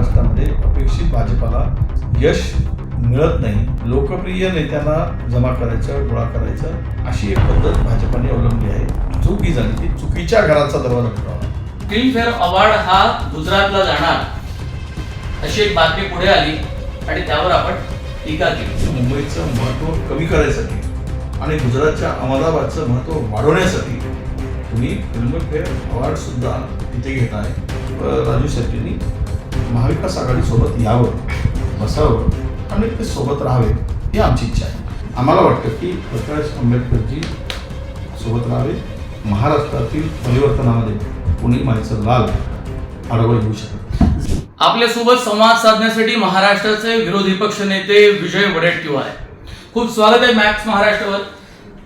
महाराष्ट्रामध्ये अपेक्षित भाजपाला यश मिळत नाही. लोकप्रिय नेत्यांना जमा करायचं गोळा करायचं अशी एक पद्धत भाजपाने अवलंबली आहे. चूक झाली की चुकीच्या घराचा दरवाजा ठेवावा फिल्मफेअर अवॉर्ड हा गुजरातला जाणार अशी एक बातमी पुढे आली आणि त्यावर आपण टीका केली. मुंबईचं महत्त्व कमी करायसाठी आणि गुजरातच्या अहमदाबादचं महत्त्व वाढवण्यासाठी तुम्ही फिल्मफेअर अवॉर्ड सुद्धा तिथे घेताय व राजू शेट्टींनी महाविकास आघाडीसोबत यावं बसावं आणि ते सोबत राहावे ही आमची इच्छा आहे आम्हाला वाटतं की प्रकाश आंबेडकरजी सोबत राहावे महाराष्ट्रातील परिवर्तनामध्ये कुणी माईचं लाल आडवं येऊ शकत. आपल्यासोबत संवाद साधण्यासाठी महाराष्ट्राचे विरोधी पक्ष नेते विजय वडेट्टीवार आहे खूप स्वागत आहे मॅक्स महाराष्ट्रावर.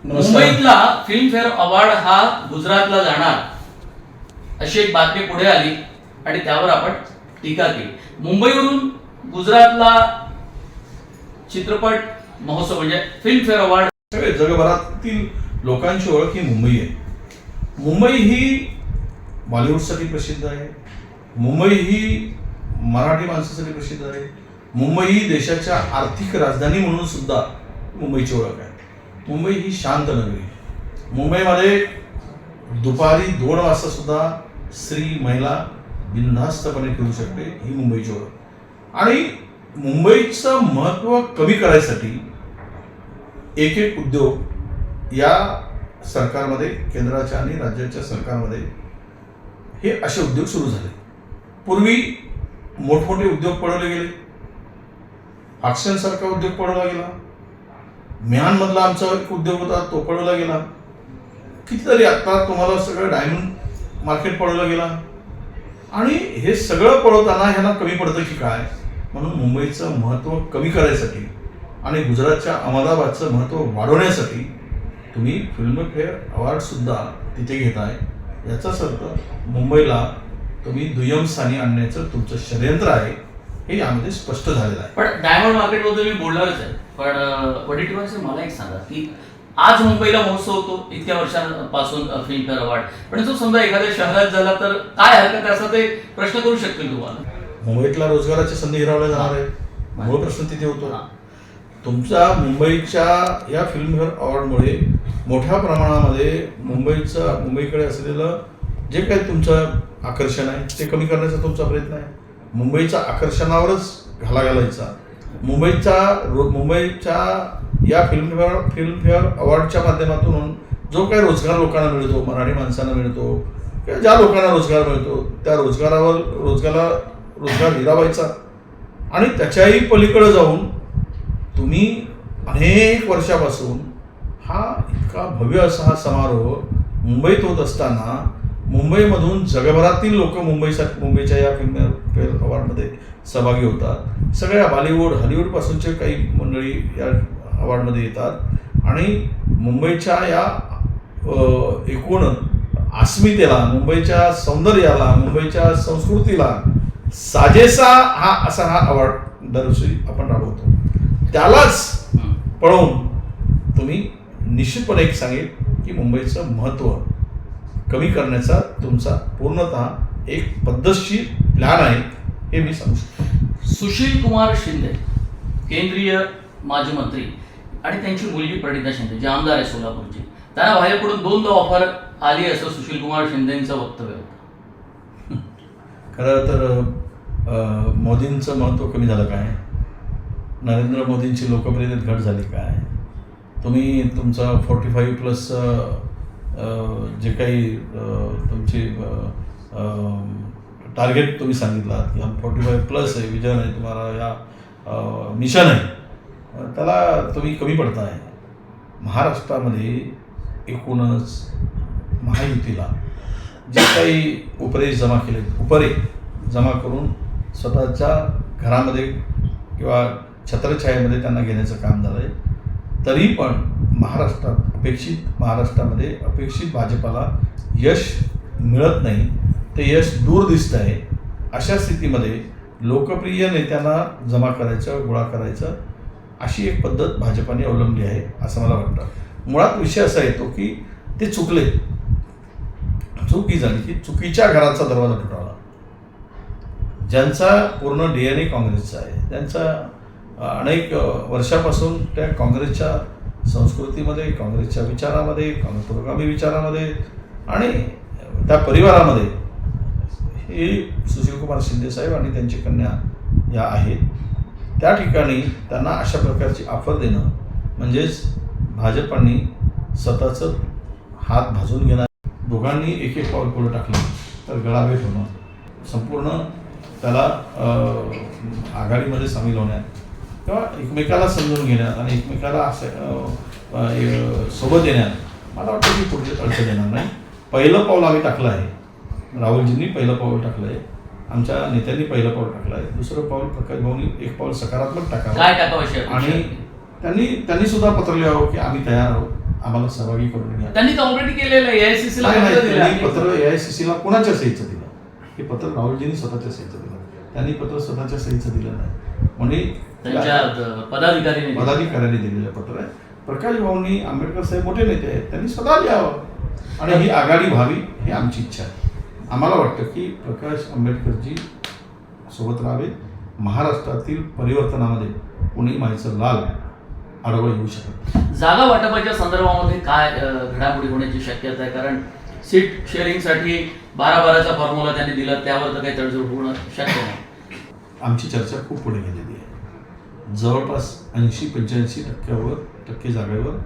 मुंबईतला फिल्मफेअर अवॉर्ड हा गुजरातला जाणार अशी एक बातमी पुढे आली आणि त्यावर आपण टीका केली. मुंबईवरून गुजरातला चित्रपट महोत्सव म्हणजे फिल्मफेअर अवॉर्ड सगळे जगभरातील लोकांची ओळख ही मुंबई आहे. मुंबई ही बॉलिवूडसाठी प्रसिद्ध आहे. मुंबई ही मराठी माणसासाठी प्रसिद्ध आहे. मुंबई ही देशाच्या आर्थिक राजधानी म्हणून सुद्धा मुंबईची ओळख आहे. मुंबई ही शांत नगरी आहे. मुंबईमध्ये दुपारी दोन वाजता सुद्धा स्त्री महिला बिनधास्तपणे फिरू शकते ही मुंबईची ओळख. आणि मुंबईचं महत्त्व कमी करायसाठी एक एक उद्योग या सरकारमध्ये केंद्राच्या आणि राज्याच्या सरकारमध्ये हे असे उद्योग सुरू झाले. पूर्वी मोठमोठे उद्योग पळवले गेले. सारखा उद्योग पळवला गेला. म्यानमधला आमचा एक उद्योग होता तो पळवला गेला. कितीतरी आत्ता तुम्हाला सगळं डायमंड मार्केट पळवलं गेला. आणि हे सगळं पळवताना ह्यांना कमी पडतं की काय? म्हणून मुंबईचं महत्त्व कमी करायसाठी आणि गुजरातच्या अहमदाबादचं महत्त्व वाढवण्यासाठी तुम्ही फिल्मफेअर अवॉर्ड सुद्धा तिथे घेताय. याचाच अर्थ मुंबईला तुम्ही दुय्यम स्थानी आणण्याचं तुमचं षडयंत्र आहे हे यामध्ये स्पष्ट झालेलं आहे. पण डायमंड मार्केटबद्दल मी बोलणारच आहे. पण अं, वडेट्टीवार मला एक सांगा की आज मुंबईला महोत्सव होतो. इतक्या वर्षांपासून फिल्मफेअर अवॉर्ड. पण जो समजा एखाद्या शहरात झाला तर काय हरकत असा ते प्रश्न करू शकतील तुम्हाला. मुंबईतला रोजगाराच्या संधी हिरावल्या जाणार आहे. मूळ प्रश्न तिथे होतो. हा. तुमच्या मुंबईच्या या फिल्मफेअर अवॉर्डमुळे मोठ्या प्रमाणामध्ये मुंबईचं मुंबईकडे असलेलं जे काही तुमचं आकर्षण आहे ते कमी करण्याचा तुमचा प्रयत्न आहे. मुंबईच्या आकर्षणावरच घाला घालायचा. मुंबईचा रो मुंबईच्या या फिल्मफेअर फिल्मफेअर अवॉर्डच्या माध्यमातून जो काही रोजगार लोकांना मिळतो मराठी माणसांना मिळतो किंवा ज्या लोकांना रोजगार मिळतो त्या रोजगारावर रोजगाराला रोजगार हिरावायचा आणि त्याच्याही पलीकडे जाऊन तुम्ही अनेक वर्षापासून हा इतका भव्य असा हा समारोह मुंबईत होत असताना मुंबईमधून जगभरातील लोक मुंबईसाठी मुंबईच्या या फिल्मफेअर अवॉर्डमध्ये सहभागी होतात. सगळ्या बॉलिवूड हॉलिवूडपासूनचे काही मंडळी या अवॉर्डमध्ये येतात. आणि मुंबईच्या या एकूण अस्मितेला मुंबईच्या सौंदर्याला मुंबईच्या संस्कृतीला साजेसा हा असा हा अवॉर्ड दरवर्षी आपण राबवतो. त्यालाच पळवून तुम्ही निश्चितपणे एक सांगेल की मुंबईचं महत्त्व कमी करण्याचा तुमचा पूर्णतः एक पद्धतशीर प्लॅन आहे हे मी सांगू शकतो. सुशील कुमार शिंदे केंद्रीय माजी मंत्री. आणि त्यांची मुलगी प्रणिता शिंदे जे आमदार आहे सोलापूरचे. त्यांना भाजपकडून दोनदा ऑफर आली असं सुशील कुमार शिंदेचं वक्तव्य होतं. खरं तर मोदींचं महत्त्व कमी झालं काय? नरेंद्र मोदींची लोकप्रियतेत घट झाली काय? तुम्ही तुमचा फोर्टी फाईव्ह प्लस जे काही तुमची टार्गेट तुम्ही सांगितलात की फोर्टी फाईव्ह प्लस आहे विजन आहे तुम्हाला या मिशन आहे. त्याला तुम्ही कमी पडताय. महाराष्ट्रामध्ये एकूणच महायुतीला जे काही उपरे जमा केले उपरे जमा करून स्वतःच्या घरामध्ये किंवा छत्रछायेमध्ये त्यांना घेण्याचं काम झालं आहे तरी पण महाराष्ट्रात अपेक्षित महाराष्ट्रामध्ये अपेक्षित भाजपाला यश मिळत नाही. ते यश दूर दिसतं आहे अशा स्थितीमध्ये लोकप्रिय नेत्यांना जमा करायचं गोळा करायचं अशी एक पद्धत भाजपाने अवलंबली आहे असं मला वाटतं. मुळात विषय असा येतो की ते चुकले. चूक ही झाली की चुकीच्या घराचा दरवाजा तुटवला ज्यांचा पूर्ण डी एन ए काँग्रेसचा आहे त्यांचा अनेक वर्षापासून त्या काँग्रेसच्या संस्कृतीमध्ये काँग्रेसच्या विचारामध्ये काँग्रेस पुरोगामी विचारामध्ये आणि त्या परिवारामध्ये हे सुशीलकुमार शिंदे साहेब आणि त्यांची कन्या या आहेत. त्या ठिकाणी त्यांना अशा प्रकारची ऑफर देणं म्हणजेच भाजपांनी स्वतःचं हात भाजून घेणार दोघांनी एक एक पाऊल पुढे टाकलं तर गळाभेट होणं संपूर्ण त्याला आघाडीमध्ये सामील होण्यात किंवा एकमेकाला समजून घेण्यात आणि एकमेकाला असं सोबत येण्यात मला वाटतं की पुढे अडचण येणार नाही. पहिलं पाऊल आम्ही टाकलं आहे. राहुलजींनी पहिलं पाऊल टाकलं आहे. आमच्या नेत्यांनी पहिलं पाऊल टाकलं आहे. दुसरं पाऊल प्रकाश भाऊनी एक पाऊल सकारात्मक टाकावं. आणि? त्यांनी त्यांनी सुद्धा पत्र लिहावं की आम्ही तयार आहोत. आम्हाला सहभागी करून घ्या. त्यांनी ऑलरेडी केलेलं आहे. AICC ला नाही, नाही, पत्र एआयसीसीला कोणाच्या सहीचं दिलं हे पत्र राहुलजींनी स्वतःच्या सहीचं दिलं त्यांनी पत्र स्वतःच्या सहीचं दिलं नाही. म्हणजे पदाधिकाऱ्यांनी पदाधिकाऱ्यांनी दिलेलं पत्र आहे. प्रकाश भाऊंनी आंबेडकर साहेब मोठे नेते आहेत. त्यांनी स्वतः लिहावं. आणि ही आघाडी व्हावी ही आमची इच्छा आहे. आम्हाला वाटतं की प्रकाश आंबेडकरजी सोबत राहावे. महाराष्ट्रातील परिवर्तनामध्ये कोणी माहीचं लाल आडवं येऊ शकत. जागा वाटपाच्या संदर्भामध्ये काय घडामोडी होण्याची शक्यता आहे? कारण सीट शेअरिंगसाठी बारा बाराचा फॉर्म्युला त्यांनी दिला त्यावर तर काही तडजोड होणं शक्य नाही. आमची चर्चा खूप पुढे गेलेली आहे. जवळपास ऐंशी पंच्याऐंशी टक्क्यावर टक्के जागेवर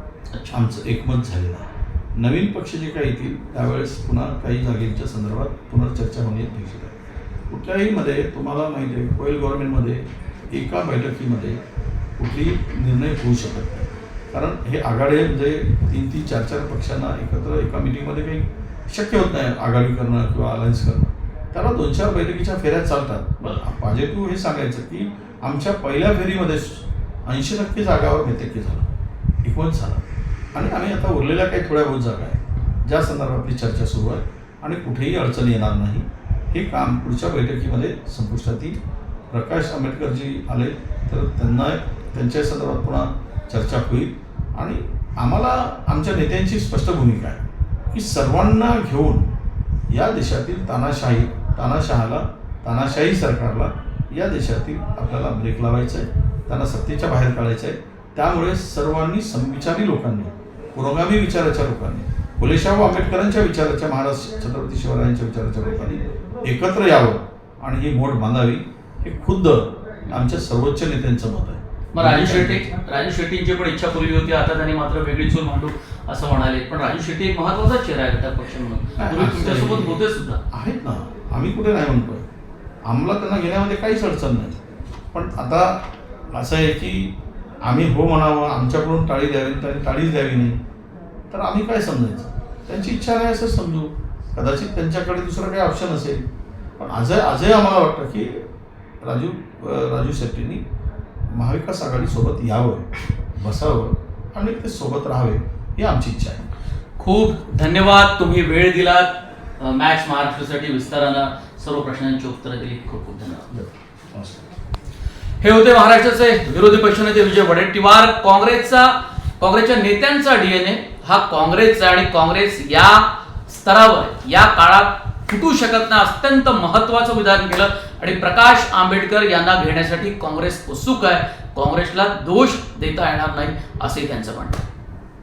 आमचं एकमत झालेलं आहे. नवीन पक्ष जे काही येतील त्यावेळेस पुन्हा काही जागेच्या संदर्भात पुनर्चर्चा होणे अपेक्षित आहे. कुठल्याही मध्ये तुम्हाला माहिती आहे कोयल गव्हर्नमेंटमध्ये एका बैठकीमध्ये कुठलीही निर्णय होऊ शकत नाही. कारण हे आघाडी म्हणजे तीन तीन चार चार पक्षांना एकत्र एका मिटिंगमध्ये काही शक्य होत नाही आघाडी करणं किंवा अलायन्स करणं. त्याला दोन चार बैठकीच्या फेऱ्या चालतात. बरं. पॉझिटिव्ह हे सांगायचं की आमच्या पहिल्या फेरीमध्ये ऐंशी टक्के जागावर नेतृत्व झालं. एकवट झालं. आणि आम्ही आता उरलेल्या काही थोड्या बहुत जागा आहे ज्या संदर्भातली चर्चा सुरू आहे आणि कुठेही अडचण येणार नाही हे काम पुढच्या बैठकीमध्ये संपुष्टात येईल. प्रकाश आंबेडकरजी आले तर त्यांना त्यांच्या संदर्भात पुन्हा चर्चा होईल. आणि आम्हाला आमच्या नेत्यांची स्पष्ट भूमिका आहे की सर्वांना घेऊन या देशातील तानाशाही तानाशहाला तानाशाही सरकारला या देशातील आपल्याला ब्रेक लावायचा आहे त्यांना सत्तेच्या बाहेर काढायचं आहे त्यामुळे सर्वांनी समविचारी लोकांनी पुरोगामी विचाराच्या लोकांनी फुलेशाहू आंबेडकरांच्या विचाराच्या महाराज छत्रपती शिवरायांच्या विचाराच्या लोकांनी एकत्र यावं आणि ही मोठ बांधावी हे खुद्द आमच्या सर्वोच्च नेत्यांचं मत आहे. मग राजू शेट्टी राजू शेट्टींची पण इच्छा पूर्वी होती आता त्यांनी मात्र वेगळी चूल मांडू असं म्हणाले. पण राजू शेट्टी एक महत्त्वाचा चेहरा आहे घटक पक्ष म्हणून. तुमच्यासोबत आहे. होते सुद्धा. आहेत ना. आम्ही कुठे नाही म्हणतोय. आम्हाला त्यांना घेण्यामध्ये काहीच अडचण नाही. पण आता असं आहे की आम्ही हो म्हणावं आमच्याकडून टाळी द्यावी त्यांनी टाळीच द्यावी नाही. तर आम्ही काय समजायचं? त्यांची इच्छा नाही असं समजू. कदाचित त्यांच्याकडे दुसरं काही ऑप्शन असेल. पण आजही आजही आम्हाला वाटतं की राजू राजू शेट्टींनी महाविकास आघाडीसोबत यावं बसावं आणि ते सोबत राहावे ही आमची इच्छा आहे. खूप धन्यवाद. तुम्ही वेळ दिलात. मॅच महाराष्ट्रासाठी विस्तारानं सर्व प्रश्नांची उत्तरं दिली खूप खूप धन्यवाद. नमस्कार. हे होते महाराष्ट्राचे विरोधी पक्षनेते विजय वडेट्टीवार. काँग्रेसचा काँग्रेसच्या नेत्यांचा डीएनए हा काँग्रेसचा आणि काँग्रेस या स्तरावर या काळात फुटू शकत नाही अत्यंत महत्वाचं विधान केलं. आणि प्रकाश आंबेडकर यांना घेण्यासाठी काँग्रेस उत्सुक आहे. काँग्रेसला दोष देता येणार नाही असे त्यांचं म्हणणं